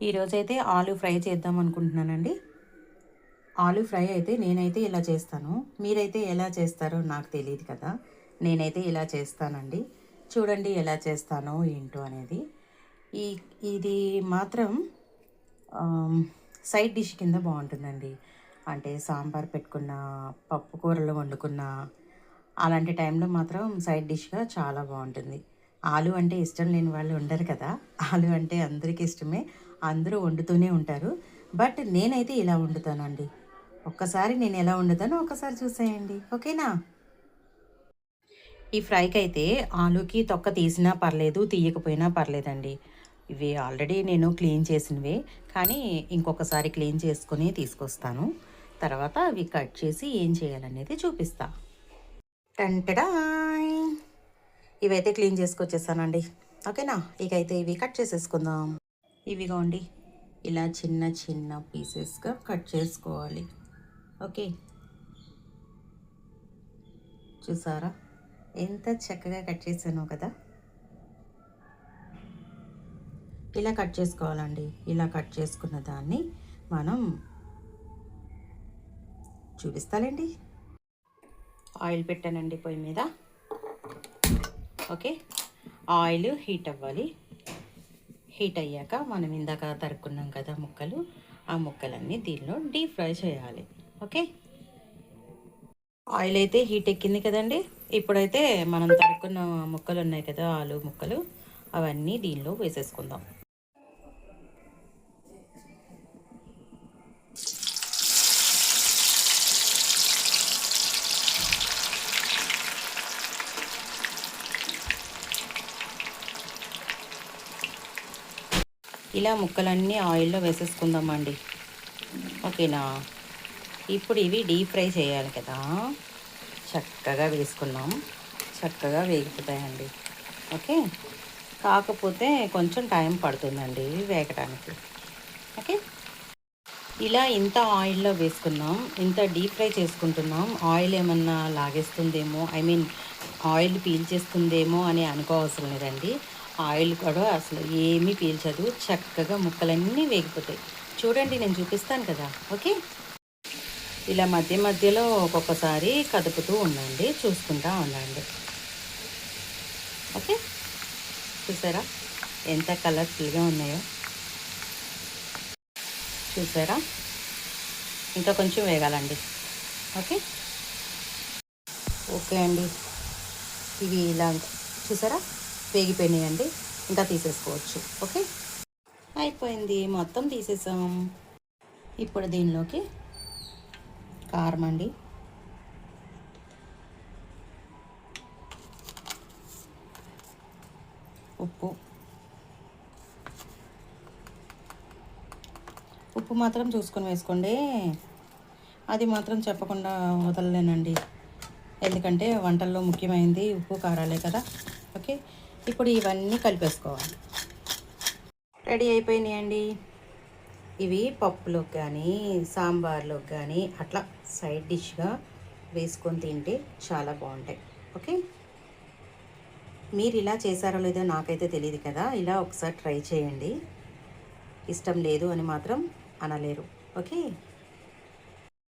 ఈరోజైతే ఆలు ఫ్రై చేద్దాం అనుకుంటున్నానండి. ఆలు ఫ్రై అయితే నేనైతే ఇలా చేస్తాను. మీరైతే ఎలా చేస్తారో నాకు తెలియదు కదా. నేనైతే ఇలా చేస్తానండి. చూడండి ఎలా చేస్తానో ఏంటో అనేది. ఈ ఇది మాత్రం సైడ్ డిష్ కింద బాగుంటుందండి. అంటే సాంబార్ పెట్టుకున్న పప్పు కూరలు వండుకున్న అలాంటి టైంలో మాత్రం సైడ్ డిష్గా చాలా బాగుంటుంది. ఆలు అంటే ఇష్టం లేని వాళ్ళు ఉండరు కదా. ఆలు అంటే అందరికీ ఇష్టమే. అందరూ వండుతూనే ఉంటారు. బట్ నేనైతే ఇలా వండుతానండి. ఒక్కసారి నేను ఎలా వండుతానో ఒక్కసారి చూసేయండి. ఓకేనా? ఈ ఫ్రైకి అయితే ఆలుకి తొక్క తీసినా పర్లేదు తీయకపోయినా పర్లేదండి. ఇవి ఆల్రెడీ నేను క్లీన్ చేసినవే. కానీ ఇంకొకసారి క్లీన్ చేసుకొని తీసుకొస్తాను. తర్వాత అవి కట్ చేసి ఏం చేయాలనేది చూపిస్తా. టంటడా ఇవైతే క్లీన్ చేసుకొచ్చేసానండి. ఓకేనా? ఇక అయితే ఇవి కట్ చేసేసుకుందాం. ఇవిగోండి ఇలా చిన్న చిన్న పీసెస్గా కట్ చేసుకోవాలి. ఓకే. చూసారా? ఎంత చక్కగా కట్ చేశానో కదా? ఇలా కట్ చేసుకోవాలండి. ఇలా కట్ చేసుకున్న దాన్ని మనం చూపిస్తాలేండి? ఆయిల్ పెట్టానండి పొయ్యి మీద. ఓకే. ఆయిల్ హీట్ అవ్వాలి. హీట్ అయ్యాక మనం ఇందాక తరుక్కున్నాం కదా ముక్కలు. ఆ ముక్కలన్నీ దీనిలో డీప్ ఫ్రై చేయాలి. ఓకే? ఆయిల్ అయితే హీట్ ఎక్కింది కదండి. ఇప్పుడైతే మనం తరుక్కున్న ముక్కలు ఉన్నాయి కదా ఆలు ముక్కలు. అవన్నీ దీనిలో వేసేసుకుందాం. ఇలా ముక్కలన్నీ ఆయిల్లో వేసేసుకుందామండి. ఓకేనా? ఇప్పుడు ఇవి డీప్ ఫ్రై చేయాలి కదా. చక్కగా వేసుకున్నాం. చక్కగా వేగిపోతాయండి. ఓకే? కాకపోతే కొంచెం టైం పడుతుందండి వేగడానికి ఓకే? ఇలా ఇంత ఆయిల్లో వేసుకున్నాం. ఇంత డీప్ ఫ్రై చేసుకుంటున్నాం. ఆయిల్ ఏమన్నా లాగేస్తుందేమో ఐ మీన్ ఆయిల్ పీల్చేస్తుందేమో అని అనుకోవసరం లేదండి. ఆయిల్ కూడా అసలు ఏమీ పీల్చదు. చక్కగా ముక్కలన్నీ వేగిపోతాయి. చూడండి నేను చూపిస్తాను కదా. ఓకే? ఇలా మధ్య మధ్యలో ఒక్కొక్కసారి కదుపుతూ ఉండండి. చూసుకుంటా ఉండండి. ఓకే? చూసారా? ఎంత కలర్ఫుల్గా ఉన్నాయో. చూసారా? ఇంకా కొంచెం వేగాలండి. ఓకే? ఓకే అండి. ఇవి ఇలా చూసారా? వేగిపోయినాయండి ఇంకా తీసేసుకోవచ్చు. ఓకే? అయిపోయింది. మొత్తం తీసేసాం. ఇప్పుడు దీనిలోకి కారం అండి. ఉప్పు. ఉప్పు మాత్రం చూసుకొని వేసుకోండి. అది మాత్రం చెప్పకుండా వదలలేనండి. ఎందుకంటే వంటల్లో ముఖ్యమైనది ఉప్పు కారాలే కదా. ఓకే? ఇప్పుడు ఇవన్నీ కలిపేసుకోవాలి. రెడీ అయిపోయినాయండి. ఇవి పప్పులోకి కానీ సాంబార్లోకి కానీ అట్లా సైడ్ డిష్గా వేసుకొని తింటే చాలా బాగుంటాయి. ఓకే? మీరు ఇలా చేశారో లేదో నాకైతే తెలియదు కదా. ఇలా ఒకసారి ట్రై చేయండి. ఇష్టం లేదు అని మాత్రం అనలేరు. ఓకే?